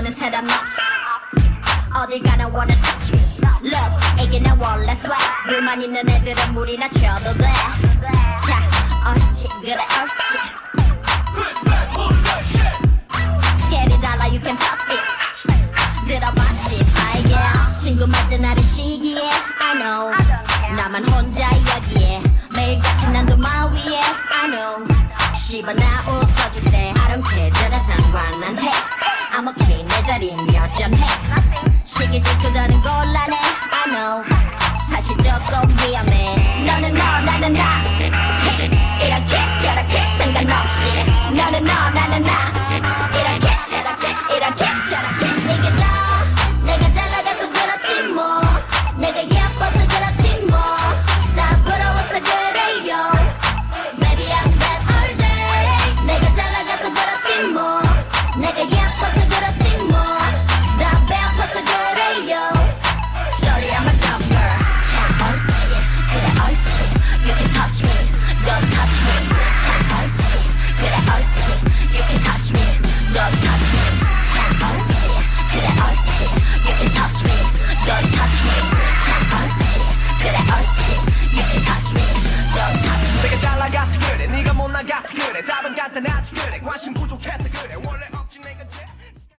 너는 사람 없이 어딜 가나 wanna touch me. Look, 이게 나 원래 swag. 물만 있는 애들은 물이나 쳐도 돼자 옳지 그래 옳지. 스케일이 달라 you can touch this. 들어봤지 발견 친구 맞아 나를 시기해. I know. 나만 혼자 여기에 매일같이 난 도마 위에 I know. 씹어 나올 okay 내 자리 여전해 시기 질투더는 곤란 나가서 그래. 네가 못 나가서 그래. 답은 간단하지 그래. 관심 부족해